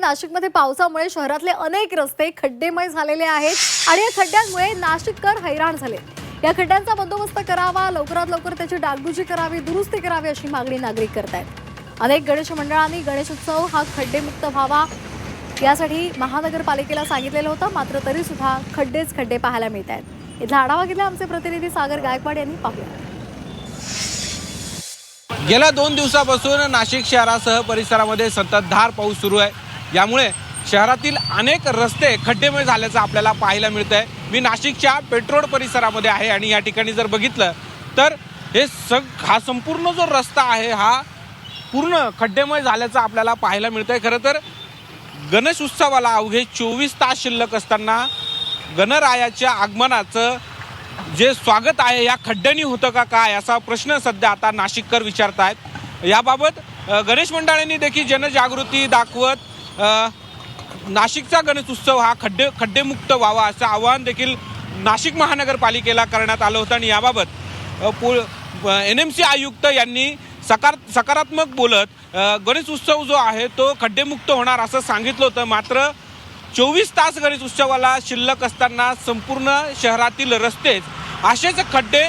नाशिकमध्ये पावसामुळे शहरातले अनेक रस्ते खड्डेमय झालेले आहेत आणि या खड्ड्यांमुळे नाशिककर हैराण झाले. या खड्ड्यांचा बंदोबस्त करावा लवकरात लवकर त्याची डागडुजी करावी दुरुस्ती करावी अशी मागणी नागरिक करतायत. अनेक गणेश मंडळांनी गणेशोत्सव हा खड्डेमुक्त व्हावा यासाठी महानगरपालिकेला सांगितलेलं होतं मात्र तरी सुद्धा खड्डेच खड्डे पाहायला मिळत आहेत इथला आढावा घेतला आमचे प्रतिनिधी सागर गायकवाड यांनी पाहूया. गेल्या दोन दिवसापासून नाशिक शहरासह परिसरामध्ये संततधार पाऊस सुरू आहे. यामुळे शहरातील अनेक रस्ते खड्डेमय झाल्याचं आपल्याला पाहायला मिळतं आहे मी नाशिकच्या पेट्रोल परिसरामध्ये आहे आणि या ठिकाणी जर बघितलं तर हे सग हा संपूर्ण जो रस्ता आहे हा पूर्ण खड्डेमय झाल्याचं आपल्याला पाहायला मिळतं आहे खरं तर गणेश उत्सवाला अवघे चोवीस तास शिल्लक असताना गणरायाच्या आगमनाचं जे स्वागत आहे या खड्ड्यानी होतं का काय असा प्रश्न सध्या आता नाशिककर विचारत आहेत याबाबत गणेश मंडळांनी देखील जनजागृती दाखवत नाशिकचा गणेश उत्सव हा खड्डे खड्डेमुक्त व्हावा असं आवाहन देखील नाशिक महानगरपालिकेला करण्यात आलं होतं आणि याबाबत एन एम सी आयुक्त यांनी सकार सकारात्मक बोलत गणेश उत्सव जो आहे तो खड्डेमुक्त होणार असं सांगितलं होतं. मात्र चोवीस तास गणेश उत्सवाला शिल्लक असताना संपूर्ण शहरातील रस्तेच असेच खड्डे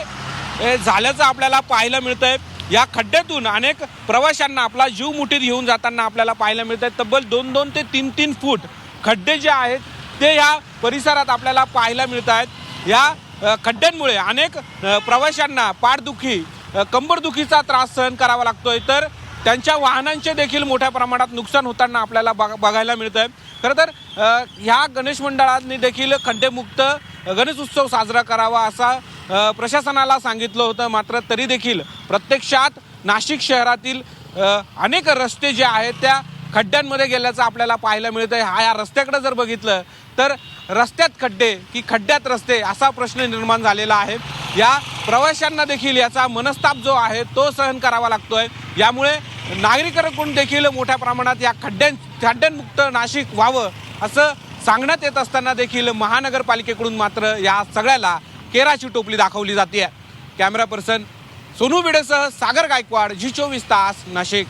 झाल्याचं आपल्याला पाहायला मिळतं आहे या खड्ड्यातून अनेक प्रवाशांना आपला जीव मुठीत घेऊन जाताना आपल्याला पाहायला मिळत आहे तब्बल दोन दोन ते तीन तीन फूट खड्डे जे आहेत ते या परिसरात आपल्याला पाहायला मिळत आहेत. या खड्ड्यांमुळे अनेक प्रवाशांना पाठदुखी कंबरदुखीचा त्रास सहन करावा लागतोय. तर त्यांच्या वाहनांचे देखील मोठ्या प्रमाणात नुकसान होताना आपल्याला बघ- बघायला मिळत आहे खरं तर ह्या गणेश मंडळांनी देखील खड्डेमुक्त गणेश उत्सव साजरा करावा असा प्रशासनाला सांगितलं होतं मात्र तरी देखील प्रत्यक्षात नाशिक शहरातील अनेक रस्ते जे आहेत त्या खड्ड्यांमध्ये गेल्याचं आपल्याला पाहायला मिळतं आहे हा या रस्त्याकडे जर बघितलं तर रस्त्यात खड्डे की खड्ड्यात रस्ते असा प्रश्न निर्माण झालेला आहे. या प्रवाशांना देखील याचा मनस्ताप जो आहे तो सहन करावा लागतोय. यामुळे नागरिकांकडून देखील मोठ्या प्रमाणात या खड्ड्यां खड्ड्यांमुक्त नाशिक व्हावं असं सांगण्यात येत असताना देखील महानगरपालिकेकडून मात्र या सगळ्याला केराची टोपली दाखवली जाते. कॅमेरा पर्सन सोनू बिडेसह सागर गायकवाड जी चोवीस तास नाशिक.